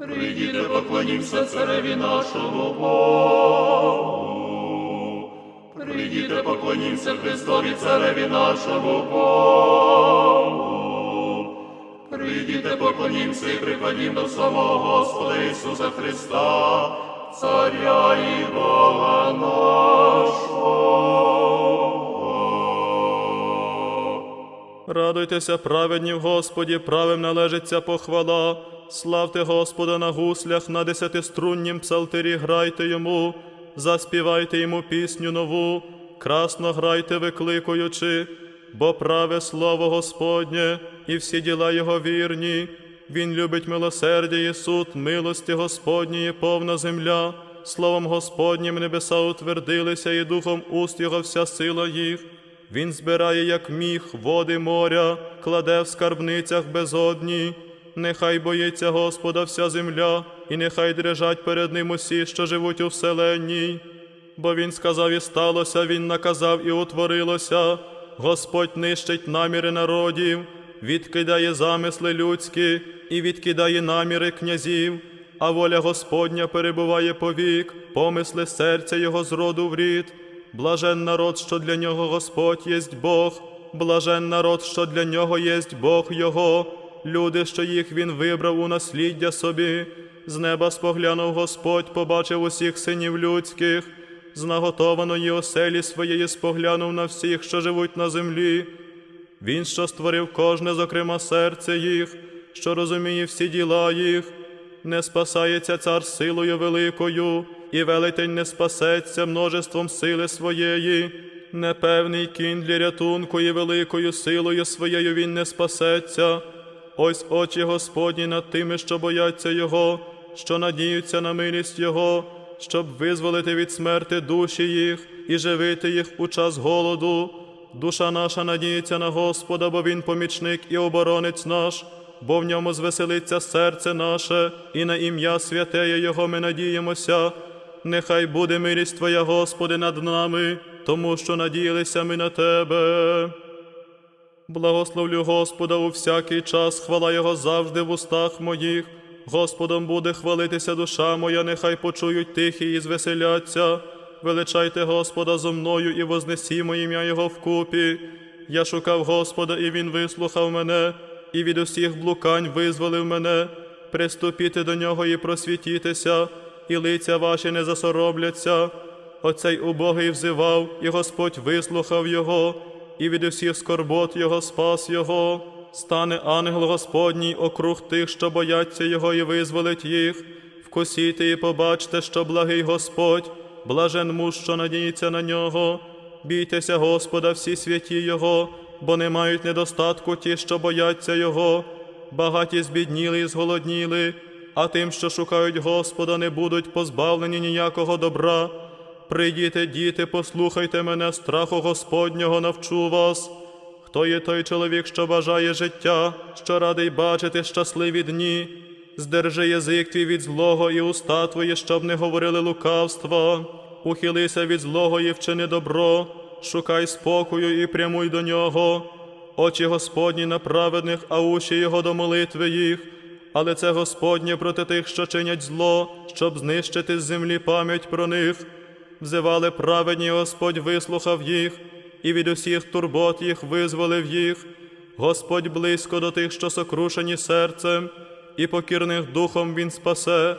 Прийдіте, поклонімся цареві нашому Богу. Прийдіте, поклонімся Христові цареві нашому Богу. Прийдіте, поклонімся і припадім до самого Господа Ісуса Христа, Царя і Бога нашого. Радуйтеся, праведні в Господі, правим належиться похвала. Славте Господа на гуслях, на десятиструннім псалтирі грайте йому, заспівайте йому пісню нову, красно грайте, викликуючи, бо праве слово Господнє, і всі діла його вірні. Він любить милосердя і суд, милості Господньої повна земля. Словом Господнім небеса утвердилися, і духом уст його вся сила їх. Він збирає, як міх, води моря, кладе в скарбницях безодні. Нехай боїться Господа вся земля, і нехай дрижать перед ним усі, що живуть у вселенній. Бо він сказав і сталося, він наказав і утворилося. Господь нищить наміри народів, відкидає замисли людські і відкидає наміри князів, а воля Господня перебуває повік, помисли серця його з роду в рід. Блажен народ, що для нього Господь єсть Бог, блажен народ, що для нього єсть Бог Його, люди, що їх він вибрав у насліддя собі. З неба споглянув Господь, побачив усіх синів людських, з наготованої оселі своєї споглянув на всіх, що живуть на землі. Він, що створив кожне, зокрема, серце їх, що розуміє всі діла їх, не спасається цар силою великою, і велетень не спасеться множеством сили своєї. Непевний кінь для рятунку і великою силою своєю він не спасеться. Ось очі Господні над тими, що бояться Його, що надіються на милість Його, щоб визволити від смерти душі їх і живити їх у час голоду. Душа наша надіється на Господа, бо Він помічник і оборонець наш, бо в ньому звеселиться серце наше, і на ім'я святеє Його ми надіємося. Нехай буде милість Твоя, Господи, над нами, тому що надіялися ми на Тебе. Благословлю Господа у всякий час, хвала Його завжди в устах моїх. Господом буде хвалитися душа моя, нехай почують тихі і звеселяться. Величайте Господа зо мною і вознесімо ім'я Його вкупі. Я шукав Господа, і Він вислухав мене, і від усіх блукань визволив мене. Приступіте до нього і просвітітеся, і лиця ваші не засоробляться. Оцей убогий взивав, і Господь вислухав його, і від усіх скорбот його спас його. Стане ангел Господній округ тих, що бояться Його, і визволить їх. Вкусійте і побачте, що благий Господь, блажен муж, що надіється на нього. Бійтеся Господа, всі святі Його, бо не мають недостатку ті, що бояться Його. Багаті збідніли і зголодніли, а тим, що шукають Господа, не будуть позбавлені ніякого добра. Прийдіте, діти, послухайте мене, страху Господнього навчу вас. Хто є той чоловік, що бажає життя, що радий бачити щасливі дні? Здержи язик твій від злого і уста твої, щоб не говорили лукавства. Ухилися від злого і вчини добро, шукай спокою і прямуй до нього. Очі Господні на праведних, а уші його до молитви їх. Але це Господнє проти тих, що чинять зло, щоб знищити з землі пам'ять про них. Взивали праведні, Господь вислухав їх, і від усіх турбот їх визволив їх. Господь близько до тих, що сокрушені серцем, і покірних духом Він спасе.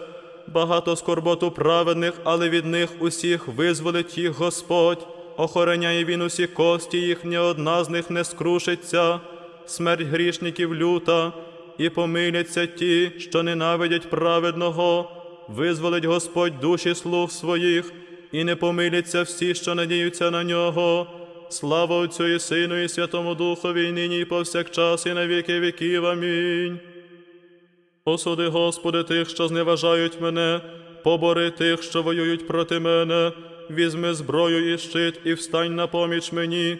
Багато скорботу праведних, але від них усіх визволить їх Господь. Охороняє він усі кості їх, ні одна з них не скрушиться. Смерть грішників люта, і помиляться ті, що ненавидять праведного. Визволить Господь душі слуг своїх, і не помиляться всі, що надіються на нього. Слава Отцю і Сину, і Святому Духові, і нині, і повсякчас, і на віки віків. Амінь. Осуди, Господи, тих, що зневажають мене, побори тих, що воюють проти мене, візьми зброю і щит, і встань на поміч мені,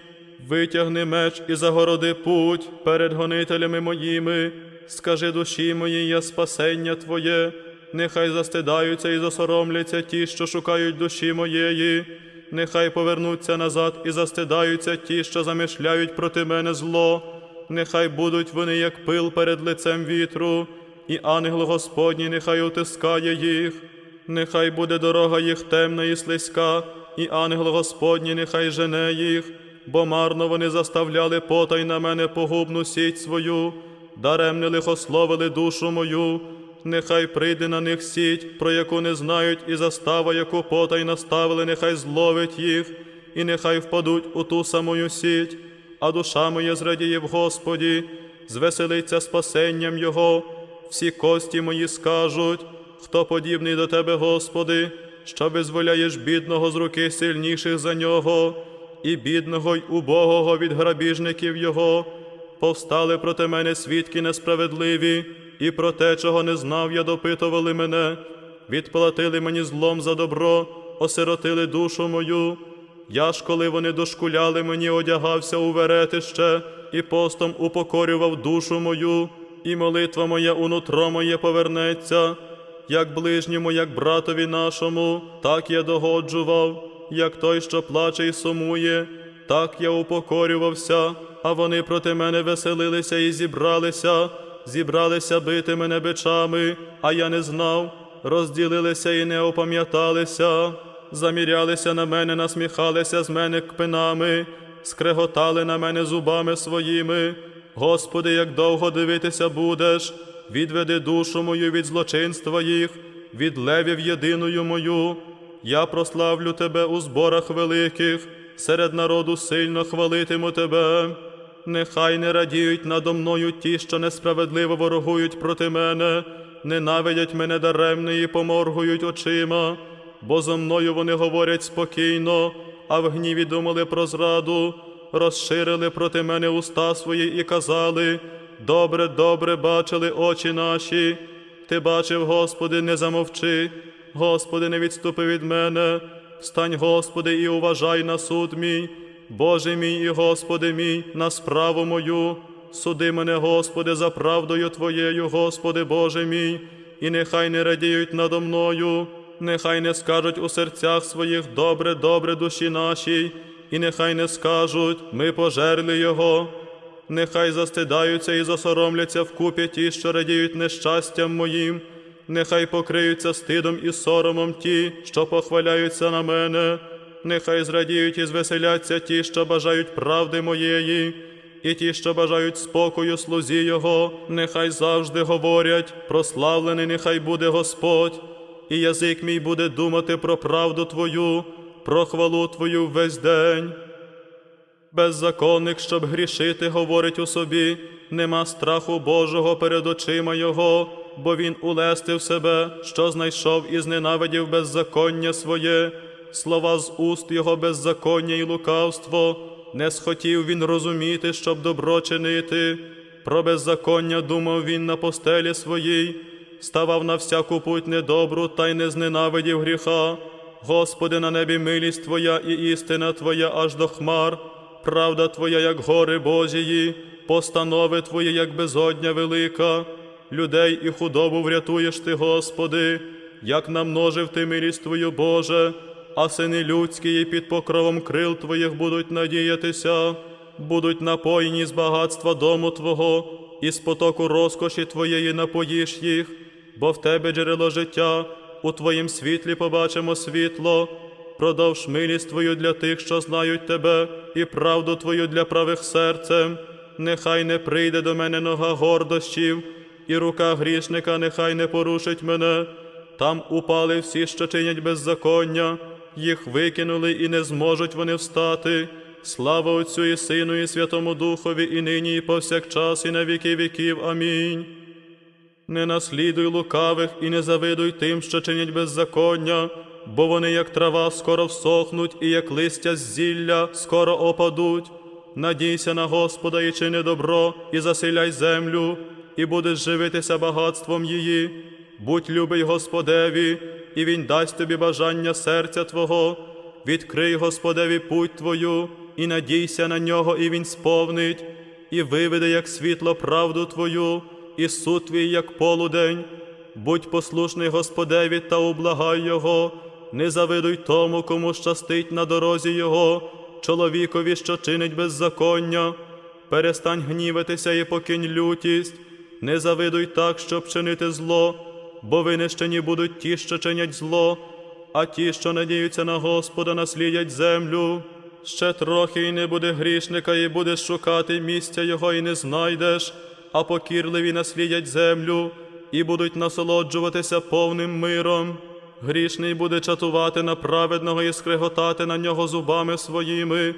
витягни меч і загороди путь перед гонителями моїми, скажи душі моїй, я спасення Твоє, нехай застидаються і засоромляться ті, що шукають душі моєї, нехай повернуться назад і застидаються ті, що замишляють проти мене зло, нехай будуть вони, як пил перед лицем вітру, і ангел Господній нехай утискає їх. Нехай буде дорога їх темна і слизька, і ангел Господній нехай жене їх, бо марно вони заставляли потай на мене погубну сіть свою, даремне лихословили душу мою, нехай прийде на них сіть, про яку не знають, і застава, яку потай наставили, нехай зловить їх, і нехай впадуть у ту самую сіть, а душа моя зрадіє в Господі, звеселиться спасенням Його, всі кості мої скажуть, хто подібний до Тебе, Господи, що визволяєш бідного з руки сильніших за нього, і бідного й убогого від грабіжників Його. Повстали проти мене свідки несправедливі, і про те, чого не знав, я допитували мене, відплатили мені злом за добро, осиротили душу мою. Я ж, коли вони дошкуляли мені, одягався у веретище, і постом упокорював душу мою, і молитва моя у нутро моє повернеться, як ближньому, як братові нашому, так я догоджував, як той, що плаче і сумує, так я упокорювався, а вони проти мене веселилися і зібралися, зібралися бити мене бичами, а я не знав, розділилися і не опам'яталися, замірялися на мене, насміхалися з мене кпинами, скреготали на мене зубами своїми. Господи, як довго дивитися будеш, відведи душу мою від злочинства їх, від левів єдиною мою. Я прославлю тебе у зборах великих, серед народу сильно хвалитиму тебе. Нехай не радіють надо мною ті, що несправедливо ворогують проти мене, ненавидять мене даремно і поморгують очима, бо зо мною вони говорять спокійно, а в гніві думали про зраду, розширили проти мене уста свої і казали: Добре, добре бачили очі наші. Ти бачив, Господи, не замовчи, Господи, не відступи від мене. Встань, Господи, і уважай на суд мій, Боже мій і Господи мій, на справу мою. Суди мене, Господи, за правдою Твоєю, Господи Боже мій, і нехай не радіють надо мною, нехай не скажуть у серцях своїх добре, добре душі нашій, і нехай не скажуть, ми пожерли Його. Нехай застидаються і засоромляться вкупі ті, що радіють нещастям моїм, нехай покриються стидом і соромом ті, що похваляються на мене, нехай зрадіють і звеселяться ті, що бажають правди моєї, і ті, що бажають спокою слузі Його, нехай завжди говорять, прославлений нехай буде Господь, і язик мій буде думати про правду Твою, про хвалу Твою весь день. Беззаконник, щоб грішити, говорить у собі, нема страху Божого перед очима Його, бо він улестив себе, що знайшов і зненавидів беззаконня своє, слова з уст його беззаконня і лукавство, не схотів він розуміти, щоб добро чинити. Про беззаконня думав він на постелі своїй, ставав на всяку путь недобру та й не зненавидів гріха. Господи, на небі милість Твоя і істина Твоя аж до хмар, правда Твоя, як гори Божії, постанови Твої, як безодня велика, людей і худобу врятуєш Ти, Господи, як намножив Ти милість Твою, Боже, а сини людські під покровом крил Твоїх будуть надіятися, будуть напоєні з багатства дому Твого, і з потоку розкоші Твоєї напоїш їх, бо в Тебе джерело життя, у Твоїм світлі побачимо світло. Продовж милість Твою для тих, що знають Тебе, і правду Твою для правих серцем. Нехай не прийде до мене нога гордощів, і рука грішника нехай не порушить мене. Там упали всі, що чинять беззаконня, їх викинули і не зможуть вони встати. Слава Отцю і Сину, і Святому Духові, і нині, і повсякчас, і на віки віків. Амінь. Не наслідуй лукавих і не завидуй тим, що чинять беззаконня, бо вони, як трава, скоро всохнуть, і як листя з зілля скоро опадуть. Надійся на Господа і чини добро, і заселяй землю, і будеш живитися багатством її. Будь любий Господеві, і Він дасть тобі бажання серця Твого. Відкрий Господеві путь Твою, і надійся на нього, і Він сповнить, і виведе, як світло, правду Твою, і суд твій, як полудень. Будь послушний Господеві та ублагай Його, не завидуй тому, кому щастить на дорозі Його, чоловікові, що чинить беззаконня. Перестань гніватися і покинь лютість, не завидуй так, щоб чинити зло, бо винищені будуть ті, що чинять зло, а ті, що надіються на Господа, наслідять землю. Ще трохи і не буде грішника, і будеш шукати місця його, і не знайдеш, а покірливі наслідять землю, і будуть насолоджуватися повним миром. Грішний буде чатувати на праведного і скреготати на нього зубами своїми,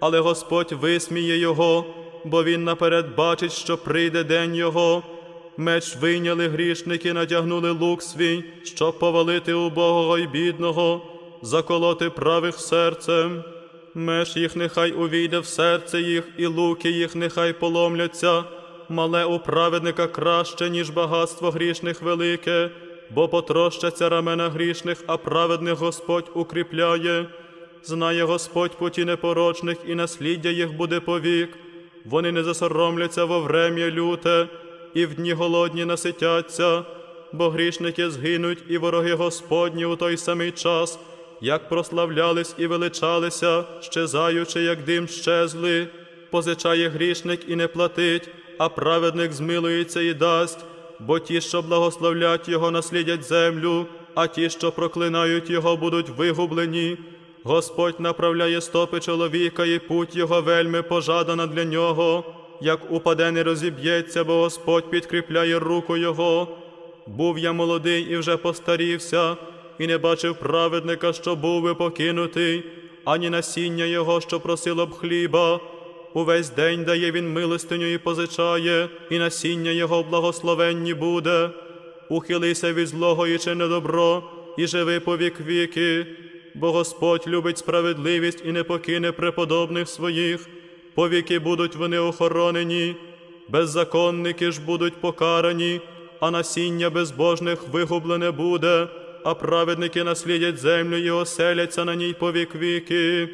але Господь висміє його, бо він наперед бачить, що прийде день його. Меч вийняли грішники, надягнули лук свій, щоб повалити убогого й бідного, заколоти правих серцем. Меч їх нехай увійде в серце їх, і луки їх нехай поломляться. Мале у праведника краще, ніж багатство грішних велике, бо потрощаться рамена грішних, а праведних Господь укріпляє. Знає Господь путі непорочних, і насліддя їх буде повік. Вони не засоромляться во врем'я люте, і в дні голодні наситяться, бо грішники згинуть, і вороги Господні у той самий час, як прославлялись і величалися, щезаючи, як дим щезли. Позичає грішник і не платить, а праведник змилується і дасть, бо ті, що благословлять його, наслідять землю, а ті, що проклинають його, будуть вигублені. Господь направляє стопи чоловіка, і путь його вельми пожадана для нього. Як упаде, не розіб'ється, бо Господь підкріпляє руку його. Був я молодий і вже постарівся, і не бачив праведника, що був би покинутий, ані насіння його, що просило б хліба. Увесь день дає він милостиню і позичає, і насіння його благословенні буде. Ухилися від злого і чини добро, і живи по вік віки, бо Господь любить справедливість і не покине преподобних своїх, повіки будуть вони охоронені, беззаконники ж будуть покарані, а насіння безбожних вигублене буде, а праведники наслідять землю і оселяться на ній по вік віки.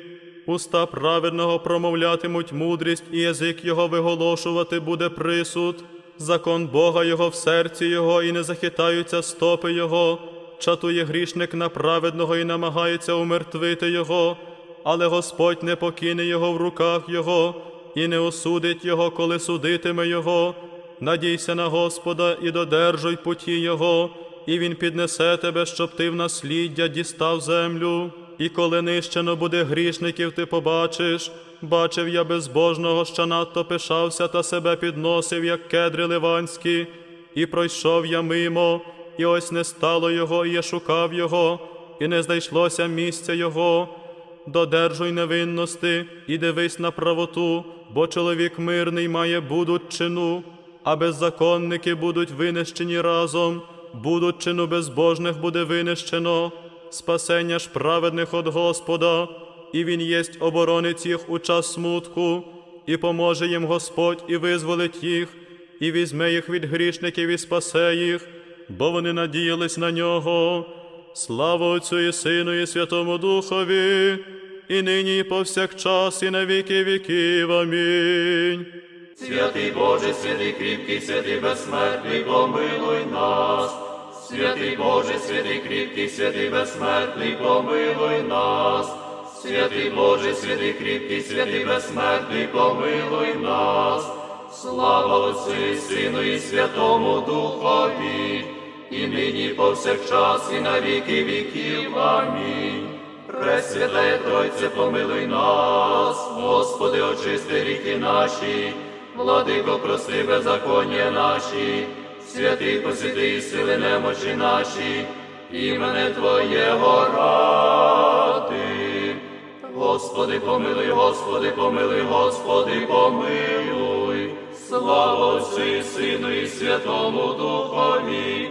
Уста праведного промовлятимуть мудрість, і язик його виголошувати буде присуд. Закон Бога його в серці його, і не захитаються стопи його. Чатує грішник на праведного і намагається умертвити його, але Господь не покине його в руках його, і не осудить його, коли судитиме його. Надійся на Господа і додержуй путі Його, і Він піднесе тебе, щоб ти в насліддя дістав землю. І коли нищено буде грішників, ти побачиш, бачив я безбожного, що надто пишався та себе підносив, як кедри ливанські, і пройшов я мимо, і ось не стало його, і я шукав його, і не знайшлося місця його. Додержуй невинності і дивись на правоту, бо чоловік мирний має будучину, а беззаконники будуть винищені разом, будучину безбожних буде винищено, спасення ж праведних від Господа, і Він єсть оборонець їх у час смутку, і поможе їм Господь і визволить їх, і візьме їх від грішників і спасе їх, бо вони надіялись на нього. Слава Отцю і Сину, і Святому Духові, і нині, і повсякчас, і на віки віків. Амінь. Святий Боже, святий кріпкий, святий безсмертний, помилуй нас. Святий Боже, святий кріпкий, святий безсмертний, помилуй нас. Святий Боже, святий кріпкий, святий безсмертний, помилуй нас. Слава Отцю і Сину, і Святому Духові, і нині, повсякчас, і на віки віків. Амінь. Пресвятая Тройце, помилуй нас, Господи, очисти гріхи наші, владико, прости беззаконня наші, святий посвяти сили немочі наші, імене Твоєго ради. Господи, помилуй, Господи, помилуй, Господи, помилуй. Слава Отцю і Сину і Святому Духові,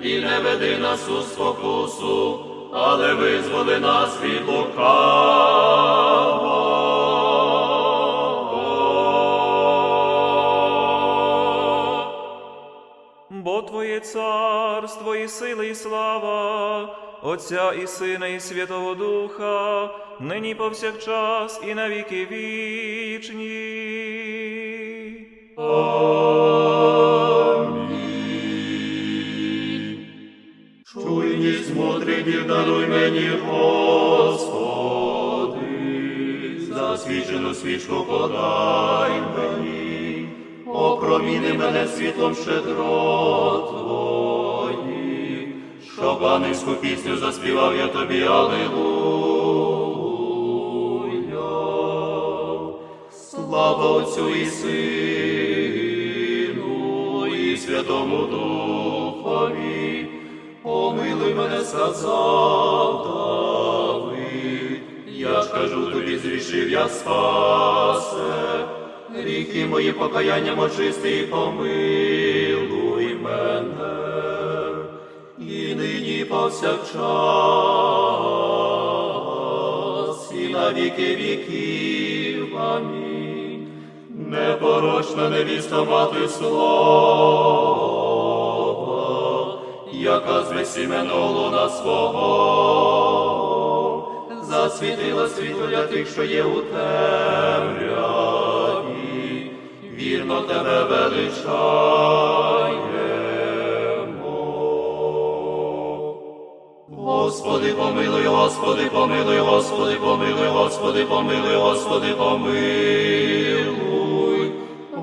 і не веди нас у спокусу, але визволи нас від лукавого. Бо Твоє царство. сили і слава, Отця і Сина, і Святого Духа, нині повсякчас і на віки вічні. Чуйність мудридів даруй мені, Господи, засвічену свічку подай мені, опроміни мене світлом щедротвої, щоб ангельську пісню заспівав я тобі, Аллилуйя. Слава Отцю і Сину, і Святому Духові, помилуй мене, сказав Давид, я ж кажу тобі, зрішив я спасе, гріхи мої покаянням очисти, і помилуй мене, і нині повсякчас, і на віки віків. Амінь. Непорочна невіста мати слова, яка з безсіменного луна свого, засвітила світло для тих, що є у темряві, вірно тебе величаємо. Господи, помилуй, Господи, помилуй, Господи, помилуй, Господи, помилуй, Господи, помилуй.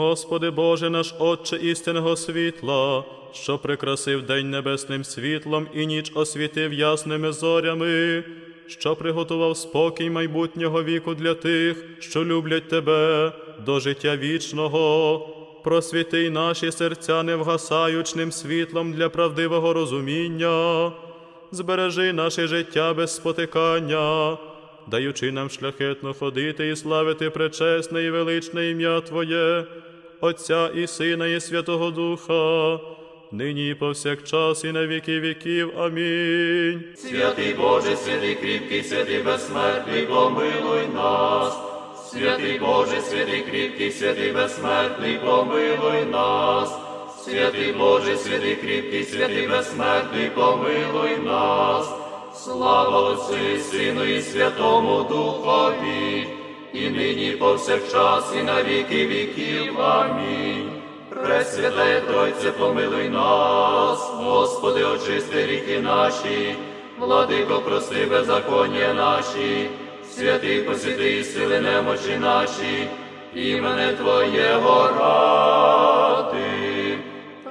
Господи Боже наш Отче істинного світла, що прикрасив день небесним світлом і ніч освітив ясними зорями, що приготував спокій майбутнього віку для тих, що люблять Тебе до життя вічного. Просвіти наші серця невгасаючним світлом для правдивого розуміння, збережи наше життя без спотикання, даючи нам шляхетно ходити і славити пречесне і величне ім'я Твоє, Отця і Сина, і Святого Духа, нині і повсякчас, і на віки віків. Амінь. Святий Боже, святий кріпкий, святий безсмертний, помилуй нас. Святий Боже, святий кріпкий, святий безсмертний, помилуй нас. Святий Боже, святий кріпкий, святий безсмертний, помилуй нас. Слава Отцю і Сину і Святому Духові, і нині повсякчас, і на віки віків. Амінь. Пресвятая Тройце, помилуй нас, Господи, очисти ріки наші, владико, прости беззаконня наші, святий посвяти сили немочі наші, імене Твоєго ради.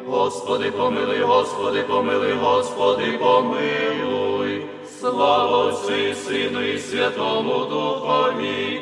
Господи, помилуй, Господи, помилуй, Господи, помилуй. Слава Отцю і Сину і Святому Духові,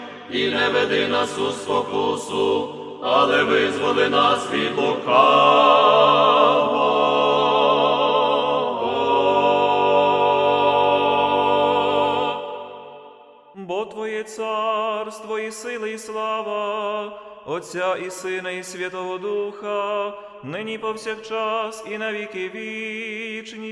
і не веди нас у спокусу, але визволи нас від лукавого. Бо Твоє царство і сили, і слава, Отця і Сина, і Святого Духа, нині повсякчас і на віки вічні.